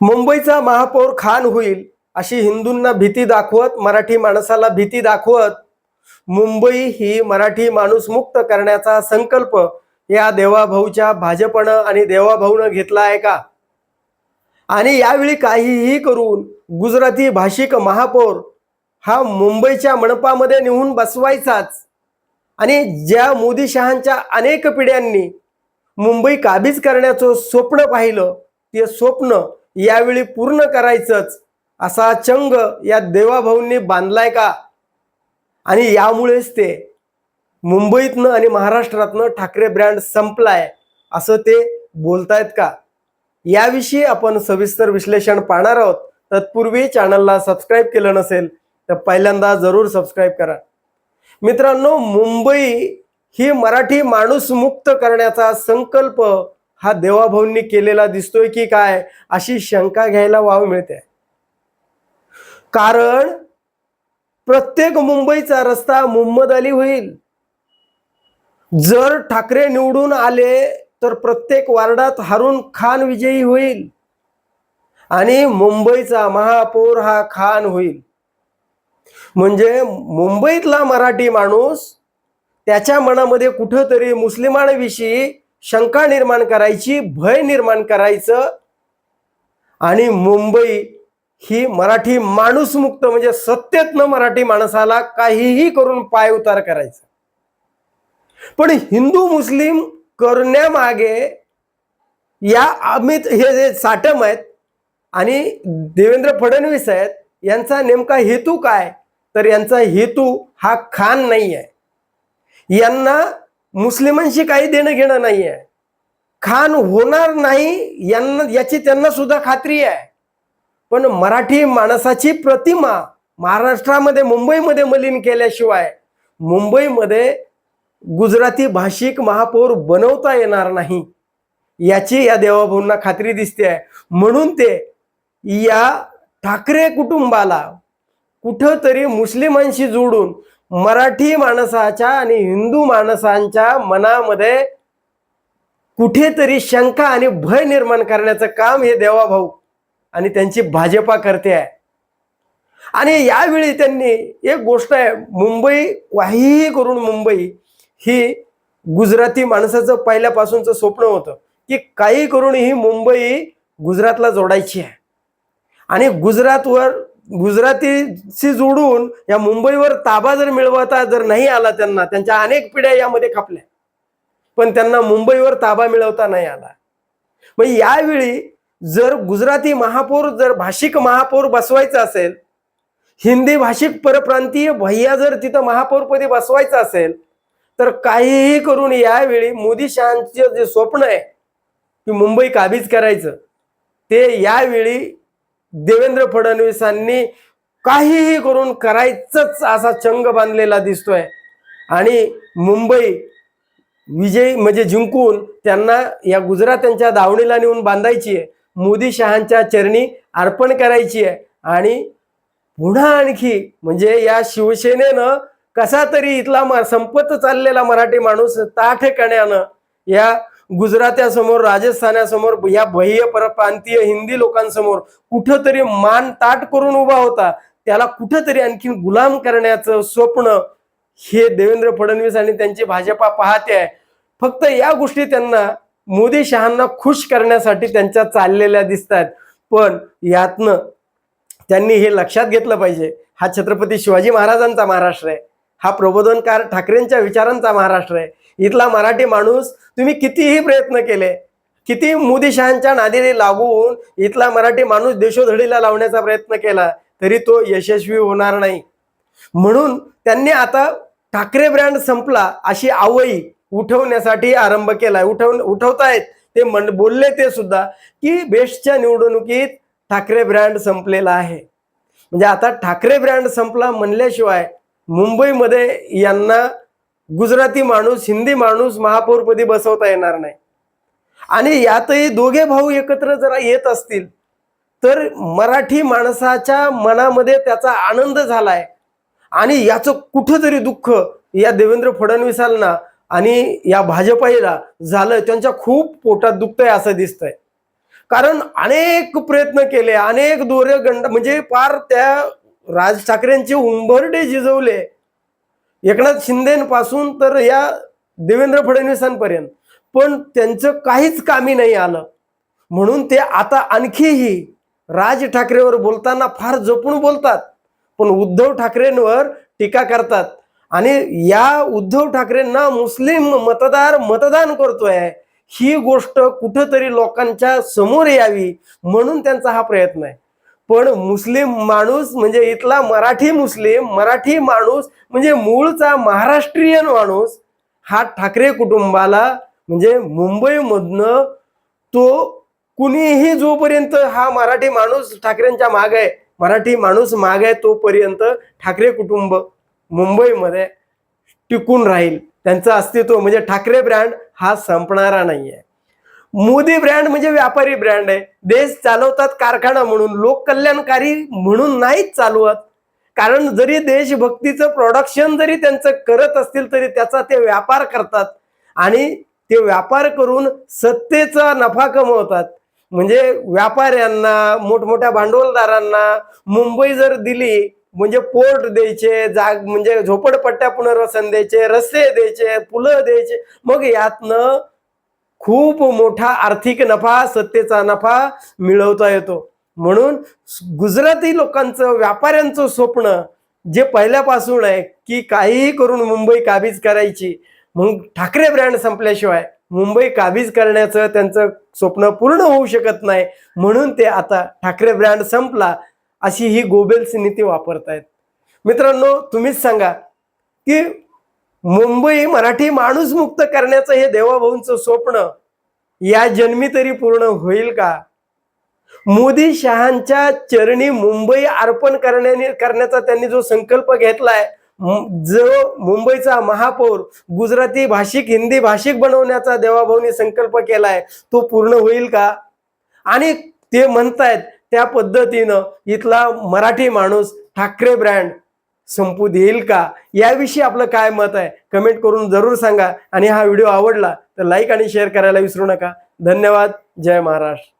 मुंबईचा महापौर खान होईल अशी हिंदूंना भीती दाखवत मराठी माणसाला भीती दाखवत मुंबई ही मराठी माणूस मुक्त करण्याचा संकल्प या देवाभाऊच्या भाजपनं आणि देवाभाऊनं घेतला आहे का? आणि यावेळी काहीही करून गुजराती भाषिक महापौर हा मुंबईच्या मनपामध्ये नेऊन बसवायचाच. आणि ज्या मोदी शहांच्या अनेक पिढ्यांनी मुंबई काबीज करण्याचं स्वप्न पाहिलं ते स्वप्न यावेळी पूर्ण करायचंच. असा चंग या देवाभाऊंनी बांधलाय का? आणि यामुळेच ते मुंबईतनं आणि महाराष्ट्रातनं ठाकरे ब्रँड संपलाय असं ते बोलतायत का? याविषयी आपण सविस्तर विश्लेषण पाहणार आहोत. तत्पूर्वी चॅनलला सबस्क्राईब केलं नसेल तर पहिल्यांदा जरूर सबस्क्राईब करा. मित्रांनो मुंबई ही मराठी माणूस मुक्त करण्याचा संकल्प हा देवाभाऊंनी केलेला दिसतोय की काय? अशी शंका घ्यायला वाव मिळते. कारण प्रत्येक मुंबईचा रस्ता मुहम्मद अली होईल. जर ठाकरे निवडून आले तर प्रत्येक वार्डात हारून खान विजयी होईल. आणि मुंबईचा महापौर हा खान होईल. म्हणजे मुंबईतला मराठी माणूस त्याच्या मनामध्ये कुठंतरी मुस्लिमांविषयी शंका निर्माण करायची भय निर्माण करायचं. आणि मुंबई ही मराठी माणूस मुक्त म्हणजे सत्तेतनं मराठी माणसाला काहीही करून पाय उतार करायचा. पण हिंदू मुस्लिम करण्यामागे या अमित हे जे साटम आहेत आणि देवेंद्र फडणवीस आहेत यांचा नेमका हेतू काय? तर यांचा हेतू हा खान नाही आहे यांना मुस्लिमांशी काही देणं घेणं नाही आहे खान होणार नाही यांना याची त्यांना सुद्धा खात्री आहे. पण मराठी माणसाची प्रतिमा महाराष्ट्रामध्ये मुंबईमध्ये मलिन केल्याशिवाय मुंबईमध्ये गुजराती भाषिक महापौर बनवता येणार नाही याची या देवाभाऊंना खात्री दिसते आहे. म्हणून ते या ठाकरे कुटुंबाला कुठंतरी मुस्लिमांशी जोडून मराठी माणसाच्या आणि हिंदू माणसांच्या मनामध्ये कुठेतरी शंका आणि भय निर्माण करण्याचं काम हे देवाभाऊ आणि त्यांची भाजपा करते आहे. आणि यावेळी त्यांनी एक गोष्ट आहे मुंबई काहीही करून मुंबई ही गुजराती माणसाचं पहिल्यापासूनचं स्वप्न होतं की काही करून ही मुंबई गुजरातला जोडायची आहे. आणि गुजरातवर गुजरातीशी जोडून या मुंबईवर ताबा जर मिळवता जर नाही आला त्यांना त्यांच्या अनेक पिढ्या यामध्ये खपल्या. पण त्यांना मुंबईवर ताबा मिळवता नाही आला. मग यावेळी जर गुजराती महापौर जर भाषिक महापौर बसवायचं असेल हिंदी भाषिक परप्रांतीय भैया जर तिथं महापौरपदी बसवायचं असेल तर काहीही करून यावेळी मोदी शहांचे जे स्वप्न आहे की मुंबई काबीज करायचं ते यावेळी देवेंद्र फडणवीसांनी काहीही करून करायचंच असा चंग बांधलेला दिसतोय. आणि मुंबई विजय म्हणजे जिंकून त्यांना या गुजरात्यांच्या दावणीला नेऊन बांधायची आहे. मोदी शहांच्या चरणी अर्पण करायची आहे. आणि पुन्हा आणखी म्हणजे या शिवसेनेनं कसा तरी इथला संपत चाललेला मराठी माणूस ताठकण्यानं या गुजरात्यासमोर राजस्थानासमोर या बाह्य परप्रांतीय हिंदी लोकांसमोर कुठंतरी मान ताट करून उभा होता. त्याला कुठंतरी आणखी गुलाम करण्याचं स्वप्न हे देवेंद्र फडणवीस आणि त्यांची भाजपा पाहते आहे. फक्त या गोष्टी त्यांना मोदी शहांना खुश करण्यासाठी त्यांच्या चाललेल्या दिसतात पण यातनं त्यांनी हे लक्षात घेतलं पाहिजे. हा छत्रपती शिवाजी महाराजांचा महाराष्ट्र आहे. हा प्रबोधनकार ठाकरेंच्या विचारांचा महाराष्ट्र आहे. इथला मराठी माणूस तुम्ही कितीही प्रयत्न केले किती मोदीशहांच्या नादीने लागून इथला मराठी माणूस देशोधडीला लावण्याचा प्रयत्न केला तरी तो यशस्वी होणार नाही. म्हणून त्यांनी आता ठाकरे ब्रँड संपला अशी आवई उठवण्यासाठी आरंभ केलाय. उठव उठवतायत ते म्हण बोलले ते सुद्धा की बेस्टच्या निवडणुकीत ठाकरे ब्रँड संपलेला आहे. म्हणजे आता ठाकरे ब्रँड संपला म्हणल्याशिवाय मुंबईमध्ये यांना गुजराती माणूस हिंदी माणूस महापौरपदी बसवता येणार नाही. आणि यातही दोघे भाऊ एकत्र जरा येत असतील तर मराठी माणसाच्या मनामध्ये त्याचा आनंद झालाय. आणि याचं कुठंतरी दुःख या देवेंद्र फडणवीसांना आणि या भाजपाईला झालं त्यांच्या खूप पोटात दुखतंय असं दिसतंय. कारण अनेक प्रयत्न केले अनेक दोरे गंड म्हणजे फार त्या राज ठाकरेंचे उंबरडे झिजवले एकनाथ शिंदेपासून तर या देवेंद्र फडणवीसांपर्यंत. पण त्यांचं काहीच कामी नाही आलं. म्हणून ते आता आणखीही राज ठाकरेवर बोलताना फार जपून बोलतात. पण उद्धव ठाकरेंवर टीका करतात. आणि या उद्धव ठाकरेंना मुस्लिम मतदार मतदान करतोय. ही गोष्ट कुठंतरी लोकांच्या समोर यावी म्हणून त्यांचा हा प्रयत्न आहे. पण मुस्लिम माणूस म्हणजे इथला मराठी मुस्लिम मराठी माणूस म्हणजे मूळचा महाराष्ट्रीयन माणूस हा ठाकरे कुटुंबाला म्हणजे मुंबईमधनं तो कुणीही जोपर्यंत हा मराठी माणूस ठाकरेंच्या माग आहे मराठी माणूस माग आहे तोपर्यंत ठाकरे कुटुंब मुंबईमध्ये टिकून राहील. त्यांचं अस्तित्व म्हणजे ठाकरे ब्रँड हा संपणारा नाही आहे मोदी ब्रँड म्हणजे व्यापारी ब्रँड आहे. देश चालवतात कारखाना म्हणून लोक कल्याणकारी म्हणून नाहीच चालवत. कारण जरी देशभक्तीचं प्रोडक्शन जरी त्यांचं करत असतील तरी त्याचा ते व्यापार करतात. आणि ते व्यापार करून सत्तेचा नफा कमवतात. म्हणजे व्यापाऱ्यांना मोठमोठ्या भांडवलदारांना मुंबई जर दिली म्हणजे पोर्ट द्यायचे जाग म्हणजे झोपडपट्ट्या पुनर्वसन द्यायचे रस्ते द्यायचे पुलं द्यायचे मग यातनं खूप मोठा आर्थिक नफा सत्तेचा नफा मिळवता येतो. म्हणून गुजराती लोकांचं व्यापाऱ्यांचं स्वप्न जे पहिल्यापासून आहे की काहीही करून मुंबई काबीज करायची. मग ठाकरे ब्रँड संपल्याशिवाय मुंबई काबीज करण्याचं त्यांचं स्वप्न पूर्ण होऊ शकत नाही. म्हणून ते आता ठाकरे ब्रँड संपला अशी ही गोबेल्स नीती वापरतायत. मित्रांनो तुम्हीच सांगा की मुंबई मराठी माणूस मुक्त करण्याचं हे देवाभाऊंचं स्वप्न या जन्मी तरी पूर्ण होईल का? मोदी शहांच्या चरणी मुंबई अर्पण करण्याने करण्याचा त्यांनी जो संकल्प घेतलाय जो मुंबईचा महापौर गुजराती भाषिक हिंदी भाषिक बनवण्याचा देवाभाऊनी संकल्प केलाय तो पूर्ण होईल का? आणि ते म्हणतायत त्या पद्धतीनं इथला मराठी माणूस ठाकरे ब्रँड संपू देईल का? याविषयी आपलं काय मत आहे? कमेंट करून जरूर सांगा. आणि हा व्हिडिओ आवडला तर लाईक आणि शेअर करायला विसरू नका. धन्यवाद. जय महाराष्ट्र.